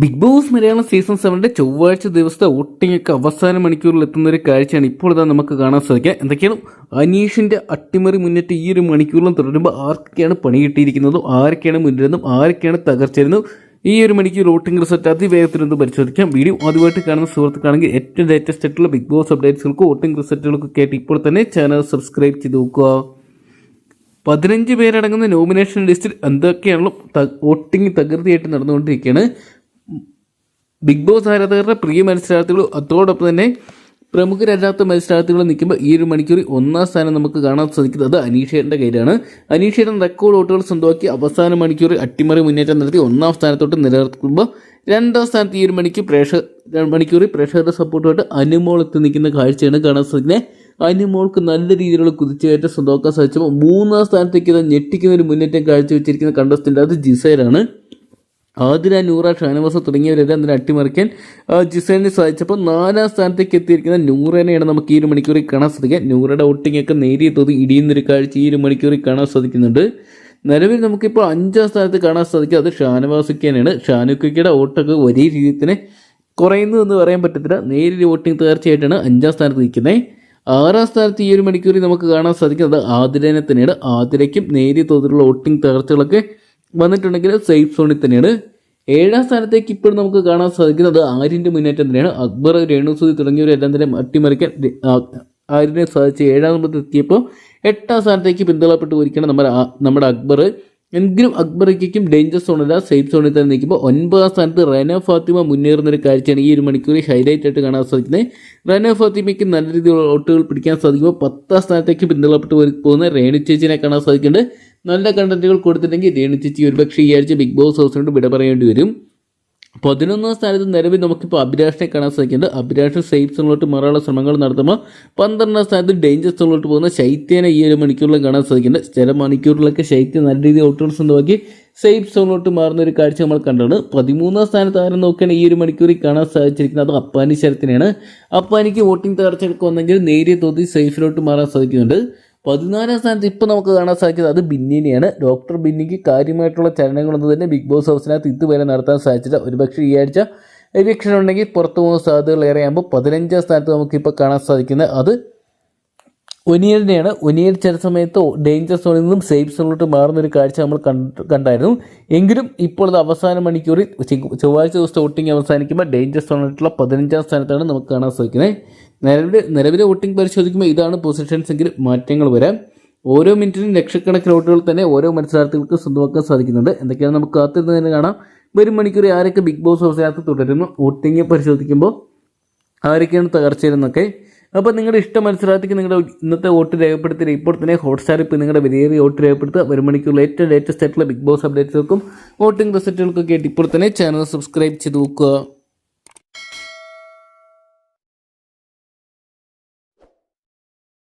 Big Boss Malayalam season സെവന്റെ ചൊവ്വാഴ്ച ദിവസത്തെ വോട്ടിംഗ് ഒക്കെ അവസാന മണിക്കൂറിൽ എത്തുന്ന ഒരു കാഴ്ചയാണ് ഇപ്പോൾ ഇതാ നമുക്ക് കാണാൻ സാധിക്കുക. എന്തൊക്കെയാണ്? അനീഷിന്റെ അട്ടിമറി മുന്നേറ്റം ഈ ഒരു മണിക്കൂറിലും തുടരുമ്പോൾ ആർക്കൊക്കെയാണ് പണി കിട്ടിയിരിക്കുന്നതും? ആരൊക്കെയാണ് മുന്നിലെന്നും ആരൊക്കെയാണ് തകർച്ചിരുന്നതും ഈ ഒരു മണിക്കൂർ വോട്ടിംഗ് റിസൾട്ട് അതിവേഗത്തിൽ ഒന്ന് പരിശോധിക്കാം. വീഡിയോ ആദ്യമായിട്ട് കാണുന്ന സുഹൃത്തുക്കാണെങ്കിൽ ഏറ്റവും ലേറ്റസ്റ്റ് ആയിട്ടുള്ള ബിഗ് ബോസ് അപ്ഡേറ്റ്സുകൾക്ക് വോട്ടിംഗ് റിസൾട്ടുകൾക്ക് കേട്ട് ഇപ്പോൾ തന്നെ ചാനൽ സബ്സ്ക്രൈബ് ചെയ്ത് നോക്കുക. പതിനഞ്ച് പേരടങ്ങുന്ന നോമിനേഷൻ ലിസ്റ്റിൽ എന്തൊക്കെയാണല്ലോ വോട്ടിംഗ് തകൃതിയായിട്ട് നടന്നുകൊണ്ടിരിക്കുകയാണ്. ബിഗ് ബോസ് ആരാധകരുടെ പ്രിയ മത്സരാർത്ഥികളും അതോടൊപ്പം തന്നെ പ്രമുഖരല്ലാത്ത മത്സരാർത്ഥികൾ നിൽക്കുമ്പോൾ ഈ ഒരു മണിക്കൂർ ഒന്നാം സ്ഥാനം നമുക്ക് കാണാൻ സാധിക്കുന്നത് അനീഷയുടെ കയ്യിലാണ്. അനീഷയുടെ റെക്കോർഡ് വോട്ടുകൾ സ്വന്തമാക്കി അവസാന മണിക്കൂർ അട്ടിമറി മുന്നേറ്റം നടത്തി ഒന്നാം സ്ഥാനത്തോട്ട് നിലനിർത്തുമ്പോൾ രണ്ടാം സ്ഥാനത്ത് ഈ ഒരു മണിക്ക് പ്രേക്ഷക മണിക്കൂർ പ്രേക്ഷകരുടെ സപ്പോർട്ടുമായിട്ട് അനുമോൾ എത്തി നിൽക്കുന്ന കാഴ്ചയാണ് കാണാൻ സാധിക്കുന്നത്. അനുമോൾക്ക് നല്ല രീതിയിലുള്ള കുതിച്ചുകയറ്റം സ്വന്തമാക്കാൻ സാധിച്ചപ്പോൾ മൂന്നാം സ്ഥാനത്തേക്ക് ഞെട്ടിക്കുന്ന ഒരു മുന്നേറ്റം കാഴ്ചവെച്ചിരിക്കുന്ന കണ്ടസ്റ്റന്റ് അത് ജിസൈലാണ്. ആതിര നൂറ ഷാനവാസ തുടങ്ങിയവരെല്ലാം അതിനെ അട്ടിമറിക്കാൻ ജിസേലിന് സാധിച്ചപ്പോൾ നാലാം സ്ഥാനത്തേക്ക് എത്തിയിരിക്കുന്ന നൂറേനെയാണ് നമുക്ക് ഈ ഒരു മണിക്കൂറിൽ കാണാൻ സാധിക്കുക. നൂറയുടെ ഔട്ടിംഗ് ഒക്കെ നേരിയ തോതി ഇടിയുന്നൊരു കാഴ്ച ഈ ഒരു മണിക്കൂറിൽ കാണാൻ സാധിക്കുന്നുണ്ട്. നിലവിൽ നമുക്കിപ്പോൾ അഞ്ചാം സ്ഥാനത്ത് കാണാൻ സാധിക്കുക അത് ഷാനവാസുക്കാനാണ് ഷാനുക്കയുടെ ഓട്ടൊക്കെ ഒരേ രീതിയിൽ തന്നെ കുറയുന്നു എന്ന് പറയാൻ പറ്റത്തില്ല. നേരിയ വോട്ടിംഗ് തീർച്ചയായിട്ടാണ് അഞ്ചാം സ്ഥാനത്ത് നിൽക്കുന്നത് ആറാം സ്ഥാനത്ത് ഈ ഒരു മണിക്കൂറിൽ നമുക്ക് കാണാൻ സാധിക്കുന്നത് ആതിരനെ തന്നെയാണ്. ആതിരയ്ക്കും നേരിയ തോതിലുള്ള വോട്ടിംഗ് തകർച്ചകളൊക്കെ വന്നിട്ടുണ്ടെങ്കിൽ സേഫ് സോണിൽ തന്നെയാണ്. ഏഴാം സ്ഥാനത്തേക്ക് ഇപ്പോൾ നമുക്ക് കാണാൻ സാധിക്കുന്നത് ആര്യന്റെ മുന്നേറ്റം തന്നെയാണ്. അക്ബർ രേണുസുതി തുടങ്ങിയവരെല്ലാം തന്നെ അട്ടിമറിക്കാൻ ആര്യനെ സാധിച്ച് ഏഴാം നമ്പറിൽ എത്തിയപ്പോൾ എട്ടാം സ്ഥാനത്തേക്ക് പിന്തള്ളപ്പെട്ടു പോയിരിക്കണം നമ്മുടെ നമ്മുടെ അക്ബർ. എങ്കിലും അക്ബറയ്ക്കും ഡേഞ്ചർ സോണില്ല സേഫ് സോണിൽ തന്നെ നിൽക്കുമ്പോൾ ഒൻപതാം സ്ഥാനത്ത് റന ഫാത്തിമ മുന്നേറുന്ന ഒരു കാഴ്ചയാണ് ഈ ഒരു മണിക്കൂറിൽ ഹൈലൈറ്റ് ആയിട്ട് കാണാൻ സാധിക്കുന്നത്. റന ഫാത്തിമയ്ക്ക് നല്ല രീതിയിലുള്ള ഓട്ടുകൾ പിടിക്കാൻ സാധിക്കുമ്പോൾ പത്താം സ്ഥാനത്തേക്ക് പിന്തള്ളപ്പെട്ട് പോകുന്ന രേണു ചേച്ചിനെ കാണാൻ സാധിക്കുന്നുണ്ട്. നല്ല കണ്ടന്റുകൾ കൊടുത്തിട്ടുണ്ടെങ്കിൽ രേണു ചേച്ചി. ഒരുപക്ഷെ ഈ ആഴ്ച ബിഗ് ബോസ് ഹൗസിനോട് വിട പറയേണ്ടി വരും. പതിനൊന്നാം സ്ഥാനത്ത് നിലവിൽ നമുക്കിപ്പോൾ അഭിലാഷിനെ കാണാൻ സാധിക്കുന്നുണ്ട്. അഭിലാഷ് സേഫ് സോണിലോട്ട് മാറാനുള്ള ശ്രമങ്ങൾ നടത്തുമ്പോൾ പന്ത്രണ്ടാം സ്ഥാനത്ത് ഡേഞ്ചർ സോണിലോട്ട് പോകുന്ന ശൈത്യനെ ഈ ഒരു മണിക്കൂറിലും കാണാൻ സാധിക്കുന്നുണ്ട്. ചില മണിക്കൂറിലൊക്കെ ശൈത്യം നല്ല രീതിയിൽ ഔട്ടുകൾ സ്വന്തമാക്കി സേഫ് സോണിലോട്ട് മാറുന്ന ഒരു കാഴ്ച നമ്മൾ കണ്ടാണ് പതിമൂന്നാം സ്ഥാനത്ത് ആരും നോക്കുകയാണെങ്കിൽ ഈ ഒരു മണിക്കൂറിൽ കാണാൻ സാധിച്ചിരിക്കുന്നത് അത് അപ്പാനി ശരത്തിനെയാണ്. അപ്പാനിക്ക് വോട്ടിംഗ് തകർച്ചയൊക്കെ വന്നെങ്കിൽ നേരിയ തോതിൽ സേഫിലോട്ട് മാറാൻ സാധിക്കുന്നുണ്ട്. പതിനാലാം സ്ഥാനത്ത് ഇപ്പോൾ നമുക്ക് കാണാൻ സാധിക്കുന്നത് അത് ബിന്നിനെയാണ്. ഡോക്ടർ ബിന്നിക്ക് കാര്യമായിട്ടുള്ള ചലനങ്ങളൊന്നും തന്നെ ബിഗ് ബോസ് ഹൗസിനകത്ത് ഇതുവരെ നടത്താൻ സാധിച്ചില്ല ഒരുപക്ഷെ ഈ ആഴ്ച എവിക്ഷൻ ഉണ്ടെങ്കിൽ പുറത്തു പോകുന്ന സാധ്യതകൾ ഏറെയാകുമ്പോൾ പതിനഞ്ചാം സ്ഥാനത്ത് നമുക്കിപ്പോൾ കാണാൻ സാധിക്കുന്നത് അത് ഒനിയലിനെയാണ്. ഒനിയൽ ചില സമയത്ത് ഡേഞ്ചർ സോണിൽ നിന്നും സേഫ് സോണിലോട്ട് മാറുന്ന ഒരു കാഴ്ച നമ്മൾ കണ്ട് കണ്ടായിരുന്നു. എങ്കിലും ഇപ്പോൾ അത് അവസാന മണിക്കൂറിൽ ചൊവ്വ- ചൊവ്വാഴ്ച ദിവസം വോട്ടിംഗ് അവസാനിക്കുമ്പോൾ ഡേഞ്ചർ സോണിലുള്ള പതിനഞ്ചാം സ്ഥാനത്താണ് നമുക്ക് കാണാൻ സാധിക്കുന്നത്. നിലവിലെ നിലവിലെ വോട്ടിംഗ് പരിശോധിക്കുമ്പോൾ ഇതാണ് പൊസിഷൻസ് എങ്കിൽ മാറ്റങ്ങൾ വരാം ഓരോ മിനിറ്റിനും ലക്ഷക്കണക്കിന് വോട്ടുകൾ തന്നെ ഓരോ മത്സരാർത്ഥികൾക്ക് സ്വന്തമാക്കാൻ സാധിക്കുന്നുണ്ട്. എന്തൊക്കെയാണ് നമുക്ക് കാത്തിരുന്ന് തന്നെ കാണാം. വരും മണിക്കൂർ ആരൊക്കെ ബിഗ് ബോസ് ഹൗസിനകത്ത് തുടരുന്നു? വോട്ടിംഗ് പരിശോധിക്കുമ്പോൾ ആരൊക്കെയാണ് തകർച്ചയെന്നൊക്കെ അപ്പോൾ നിങ്ങളുടെ ഇഷ്ട മത്സരാർത്ഥിക്ക് നിങ്ങളുടെ ഇന്നത്തെ വോട്ട് രേഖപ്പെടുത്തിയ ഇപ്പോൾ തന്നെ ഹോട്ട്സ്റ്റാർ ഇപ്പോൾ നിങ്ങളുടെ വിലയേറിയ വോട്ട് രേഖപ്പെടുത്തുക. ഒരു മണിക്കൂറിൽ ഏറ്റവും ലേറ്റസ്റ്റ് ആയിട്ടുള്ള ബിഗ് ബോസ് അപ്ഡേറ്റ്സുകൾക്കും വോട്ടിംഗ് റിസൾട്ടുകൾക്കൊക്കെ ആയിട്ട് ഇപ്പോൾ തന്നെ ചാനൽ സബ്സ്ക്രൈബ് ചെയ്ത് നോക്കുക.